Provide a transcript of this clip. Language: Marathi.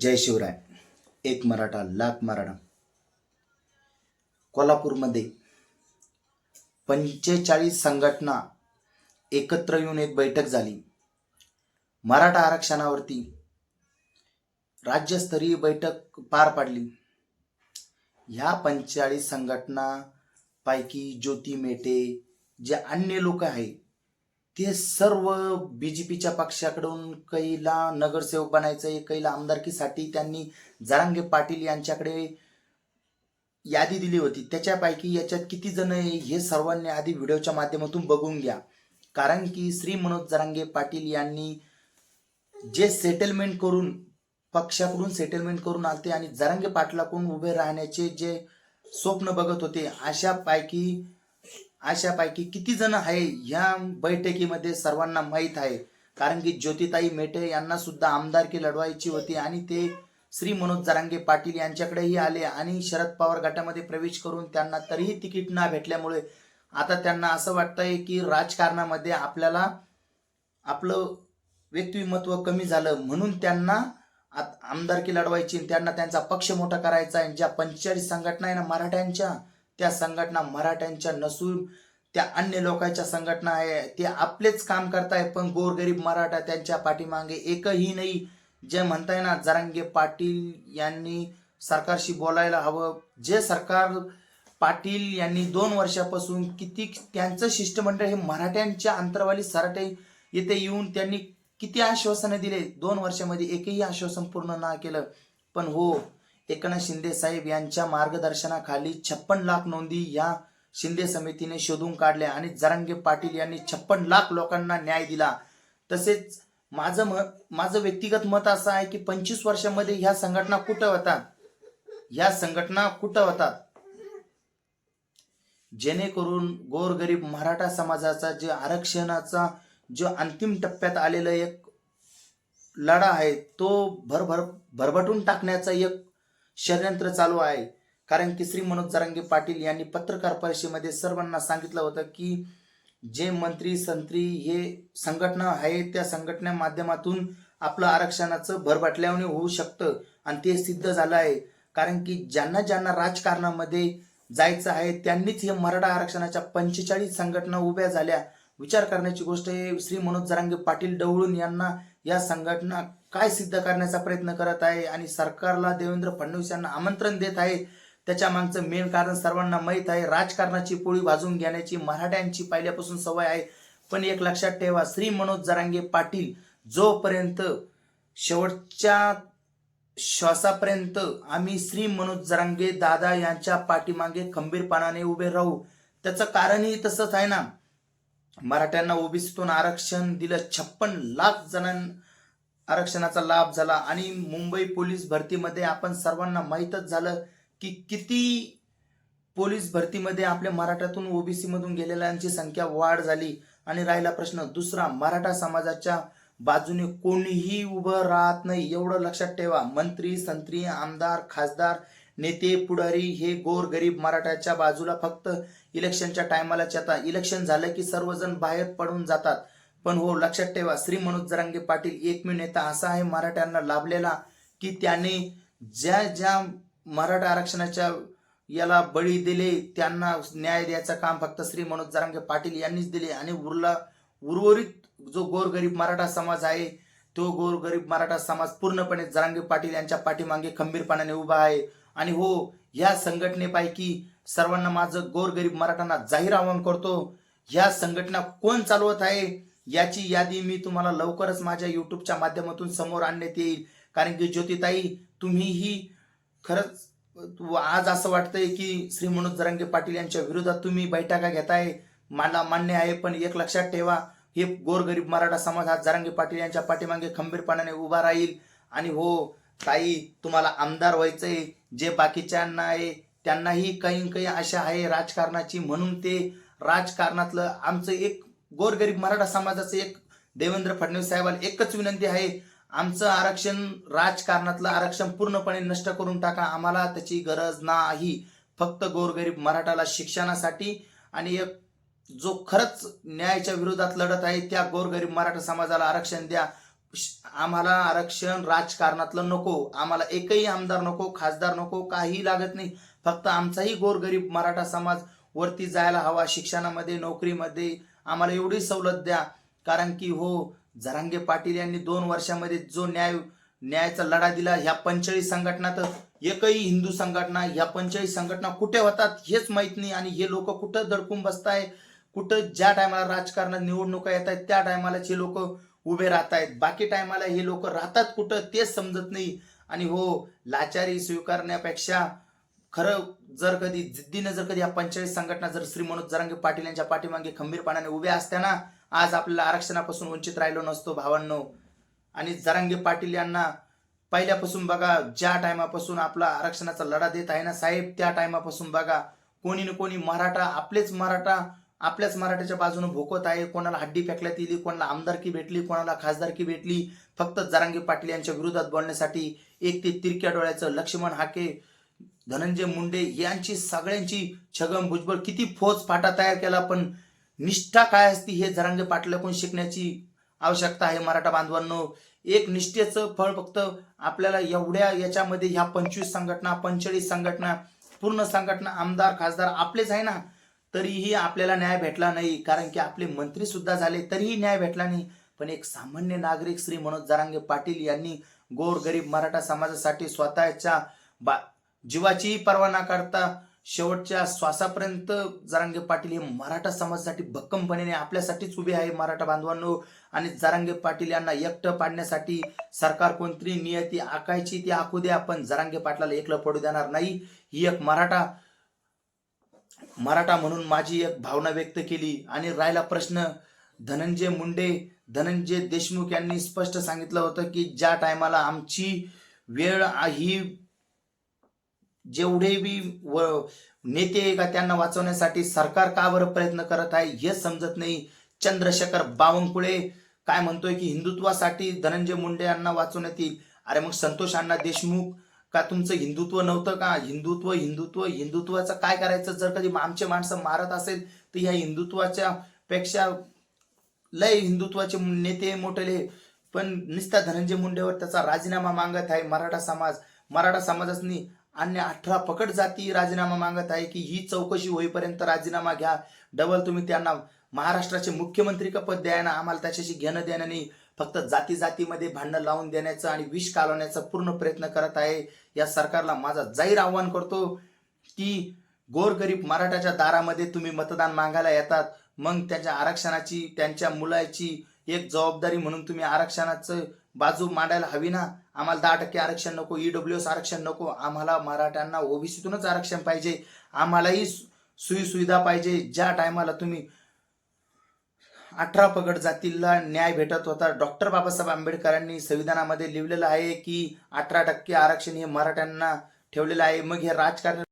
जय शिवराय. एक मराठा लाख मराठा. कोल्हापूरमध्ये पंचेचाळीस संघटना एकत्र येऊन एक बैठक झाली. मराठा आरक्षणावरती राज्यस्तरीय बैठक पार पाडली. ह्या पंचेचाळीस संघटनापैकी ज्योती मेटे जे अन्य लोक आहेत ते सर्व बी जे पीच्या पक्षाकडून कैला नगरसेवक बनायचं आहे कैला आमदारकीसाठी त्यांनी जरांगे पाटील यांच्याकडे यादी दिली होती. त्याच्यापैकी याच्यात किती जण आहे हे सर्वांनी आधी व्हिडिओच्या माध्यमातून बघून घ्या. कारण की श्री मनोज जरांगे पाटील यांनी जे सेटलमेंट करून पक्षाकडून सेटलमेंट करून आलते आणि जरांगे पाटलाकडून उभे राहण्याचे जे स्वप्न बघत होते अशापैकी अशापैकी किती जण आहे ह्या बैठकीमध्ये सर्वांना माहीत आहे. कारण की ज्योतिताई मेटे यांना सुद्धा आमदारकी लढवायची होती आणि ते श्री मनोज जरांगे पाटील यांच्याकडेही आले आणि शरद पवार गटामध्ये प्रवेश करून त्यांना तरीही तिकीट न भेटल्यामुळे आता त्यांना असं वाटतंय की राजकारणामध्ये आपल्याला आपलं व्यक्तिमत्व कमी झालं म्हणून त्यांना आत- आमदारकी लढवायची आणि त्यांना त्यांचा पक्ष मोठा करायचा आहे. ज्या पंचेचाळीस संघटना आहे ना मराठ्यांच्या त्या संघटना मराठ्यांच्या नसून त्या अन्य लोकांच्या संघटना आहे ते आपलेच काम करताय पण गोरगरीब मराठा त्यांच्या पाठीमागे एकही नाही. जे म्हणताय ना जरांगे पाटील यांनी सरकारशी बोलायला हवं. जे सरकार पाटील यांनी दोन वर्षापासून किती त्यांचं शिष्टमंडळ हे मराठ्यांच्या अंतरवाली सराटे येथे येऊन त्यांनी किती आश्वासनं दिले? दोन वर्षामध्ये एकही आश्वासन पूर्ण ना केलं. पण हो एकनाथ शिंदे साहेब यांच्या मार्गदर्शनाखाली छप्पन लाख नोंदी या शिंदे समितीने शोधून काढल्या आणि जरांगे पाटील यांनी छप्पन लाख लोकांना न्याय दिला. तसेच माझं म माझं व्यक्तिगत मत असं आहे की पंचवीस वर्षामध्ये ह्या संघटना कुठं होतात? ह्या संघटना कुठं होतात? जेणेकरून गोरगरीब मराठा समाजाचा जे आरक्षणाचा जो अंतिम टप्प्यात आलेला एक लढा आहे तो भरभर भरभटून टाकण्याचा एक षडयंत्र चालू आहे. कारण की श्री मनोज जरांगे पाटील यांनी पत्रकार परिषदेमध्ये सर्वांना सांगितलं होतं की जे मंत्री संत्री हे संघटना आहे त्या संघटना माध्यमातून आपलं आरक्षणाचं भरभटल्याने होऊ शकतं आणि ते सिद्ध झालं आहे. कारण की ज्यांना ज्यांना राजकारणामध्ये जायचं आहे त्यांनीच हे मराठा आरक्षणाच्या पंचेचाळीस संघटना उभ्या झाल्या. विचार करण्याची गोष्ट आहे. श्री मनोज जरांगे पाटील डवळून यांना या संघटना काय सिद्ध करण्याचा प्रयत्न करत आहे आणि सरकारला देवेंद्र फडणवीस यांना आमंत्रण देत आहे त्याच्या मागचं मेन कारण सर्वांना माहीत आहे. राजकारणाची पोळी भाजून घेण्याची मराठ्यांची पहिल्यापासून सवय आहे. पण एक लक्षात ठेवा श्री मनोज जरांगे पाटील जोपर्यंत शेवटच्या श्वासापर्यंत आम्ही श्री मनोज जरांगे दादा यांच्या पाठीमागे खंबीरपणाने उभे राहू त्याचं कारणही तसंच आहे ना. मराठ्यांना ओबीसीतून आरक्षण दिलं. छप्पन लाख जणां आरक्षणाचा लाभ झाला. आणि मुंबई पोलीस भरतीमध्ये आपण सर्वांना माहीतच झालं की किती पोलीस भरतीमध्ये आपल्या मराठ्यातून ओबीसी मधून गेलेल्यांची संख्या वाढ झाली. आणि राहिला प्रश्न दुसरा मराठा समाजाच्या बाजूने कोणीही उभं राहत नाही एवढं लक्षात ठेवा. मंत्री संत्री आमदार खासदार नेते पुढारी हे गोर गरीब मराठ्याच्या बाजूला फक्त इलेक्शनच्या टायमालाच येतात. इलेक्शन झालं की सर्वजण बाहेर पडून जातात. पण हो लक्षात ठेवा श्री मनोज जरांगे पाटील एकमेव नेता असा आहे मराठ्यांना लाभलेला की त्याने ज्या ज्या मराठा आरक्षणाच्या याला बळी दिले त्यांना न्याय द्यायचं काम फक्त श्री मनोज जरांगे पाटील यांनीच दिले आणि उरला उर्वरित जो गोरगरीब मराठा समाज आहे तो गोरगरीब मराठा समाज पूर्णपणे जरांगे पाटील यांच्या पाठीमागे खंबीरपणाने उभा आहे. आणि हो या संघटनेपैकी सर्वांना माझं गोरगरीब मराठ्यांना जाहीर आवाहन करतो ह्या संघटना कोण चालवत आहे याची यादी मी तुम्हाला लवकरच माझ्या युट्यूबच्या माध्यमातून समोर आणण्यात येईल. कारण की ज्योतिताई तुम्हीही खरंच आज असं वाटतंय की श्री मनोज जरांगे पाटील यांच्या विरोधात तुम्ही बैठका घेताय. मला मान्य आहे पण एक लक्षात ठेवा हे गोरगरीब मराठा समाज हा जरांगे पाटील यांच्या पाठीमागे खंबीरपणाने उभा राहील. आणि हो ताई तुम्हाला आमदार व्हायचंय. जे बाकीच्यांना आहे त्यांनाही काही काही आशा आहे राजकारणाची. म्हणून ते राजकारणातलं आमचं एक गोरगरीब मराठा समाजाचं एक देवेंद्र फडणवीस साहेबाला एकच विनंती आहे आमचं आरक्षण राजकारणातलं आरक्षण पूर्णपणे नष्ट करून टाका. आम्हाला त्याची गरज नाही. फक्त गोरगरीब मराठाला शिक्षणासाठी आणि एक जो खरंच न्यायाच्या विरोधात लढत आहे त्या गोरगरीब मराठा समाजाला आरक्षण द्या. आम्हाला आरक्षण राजकारणातलं नको आम्हाला एकही आमदार नको खासदार नको काही लागत नाही. फक्त आमचाही गोरगरीब मराठा समाज वरती जायला हवा शिक्षणामध्ये नोकरीमध्ये. आम्हाला एवढी सवलत द्या. कारण की हो जरांगे पाटील यांनी दोन वर्षामध्ये जो न्याय न्यायाचा लढा दिला ह्या पंचेचाळीस संघटना तर एकही हिंदू संघटना ह्या पंचेचाळीस संघटना कुठे होतात हेच माहीत नाही. आणि हे लोक कुठं दडकून बसताय? कुठं ज्या टायमाला राजकारणात निवडणुका येत आहेत त्या टायमाला हे लोक उभे राहत आहेत बाकी टायमाला हे लोक राहतात कुठं तेच समजत नाही. आणि हो लाचारी स्वीकारण्यापेक्षा खरं जर कधी जिद्दीनं जर कधी या पंचायत संघटना जर श्री मनोज जरांगे पाटील यांच्या पाठीमागे खंबीरपणाने उभ्या असत्या ना आज आपल्याला आरक्षणापासून वंचित राहिलो नसतो भावांनो. आणि जरांगे पाटील यांना पहिल्यापासून बघा ज्या टायमापासून आपला आरक्षणाचा लढा देत आहे ना साहेब त्या टायमापासून बघा. कोणी ना कोणी मराठा आपलेच मराठा आपल्याच मराठ्याच्या बाजूने भोकत आहे. कोणाला हड्डी फेकल्यात येली कोणाला आमदारकी भेटली कोणाला खासदारकी भेटली. फक्त जरांगे पाटील यांच्या विरोधात बोलण्यासाठी एक ते तिरक्या डोळ्याचं लक्ष्मण हाके धनंजय मुंडे यांची सगळ्यांची छगन भुजबळ किती फौज फाटा तयार केला पण निष्ठा काय असती हे जरांगे पाटलाकडून शिकण्याची आवश्यकता आहे मराठा बांधवांनो. एक निष्ठेचं फळ फक्त आपल्याला एवढ्या याच्यामध्ये ह्या पंचवीस संघटना पंचेचाळीस संघटना पूर्ण संघटना आमदार खासदार आपलेच आहे ना. तरीही आपल्याला न्याय भेटला नाही कारण की आपले मंत्री सुद्धा झाले तरीही न्याय भेटला नाही. पण एक सामान्य नागरिक श्री मनोज जरांगे पाटील यांनी गोरगरीब मराठा समाजासाठी स्वतःच्या बा जीवाचीही पर्वा न करता शेवटच्या श्वासापर्यंत जरांगे पाटील हे मराठा समाजासाठी भक्कमपणे आपल्यासाठीच उभे आहे मराठा बांधवांनो. आणि जरांगे पाटील यांना एकटं पाडण्यासाठी सरकार कोणतरी नियती आकायची ती आखू द्या पण जरांगे पाटलाला एकलं पडू देणार नाही. ही एक मराठा मराठा म्हणून माझी एक भावना व्यक्त केली आणि राहिला प्रश्न. धनंजय मुंडे धनंजय देशमुख यांनी स्पष्ट सांगितलं होतं की ज्या टायमाला आमची वेळ ही जेवढे बी व नेते आहे का त्यांना वाचवण्यासाठी सरकार का बरं प्रयत्न करत आहे हे समजत नाही. चंद्रशेखर बावनकुळे काय म्हणतोय की हिंदुत्वासाठी धनंजय मुंडे यांना वाचवण्यात येईल. अरे मग संतोष अण्णा देशमुख का तुमचं हिंदुत्व नव्हतं का? हिंदुत्व हिंदुत्व हिंदुत्वाचं काय करायचं? जर कधी आमचे माणसं मारत असेल तर ह्या हिंदुत्वाच्या पेक्षा लय हिंदुत्वाचे नेते मोठेले. पण नुसता धनंजय मुंडेवर त्याचा राजीनामा मागत आहे मराठा समाज. मराठा समाजासनी अन्य अठरा पकड जाती राजीनामा मागत आहे की ही चौकशी होईपर्यंत राजीनामा घ्या. डबल तुम्ही त्यांना महाराष्ट्राचे मुख्यमंत्री का पद द्यायना? आम्हाला त्याच्याशी घेणं देणं नाही. फक्त जाती जातीमध्ये भांडणं लावून देण्याचं आणि विष कालवण्याचा पूर्ण प्रयत्न करत आहे. या सरकारला माझा जाहीर आव्हान करतो की गोरगरीब मराठाच्या दारामध्ये तुम्ही मतदान मागायला येतात. मग त्यांच्या आरक्षणाची त्यांच्या मुलाची एक जबाबदारी म्हणून तुम्ही आरक्षणाचं बाजू मांडायला हवी ना? आम्हाला दहा टक्के आरक्षण नको ईडब्ल्यू एस आरक्षण नको. आम्हाला मराठ्यांना ओबीसीतूनच आरक्षण पाहिजे. आम्हालाही सुई सुविधा पाहिजे. ज्या टायमाला तुम्ही अठरा पगड जातीला न्याय भेटत होता. डॉक्टर बाबासाहेब आंबेडकरांनी संविधानामध्ये लिहिलेलं आहे की अठरा टक्के आरक्षण हे मराठ्यांना ठेवलेलं आहे. मग हे राजकारण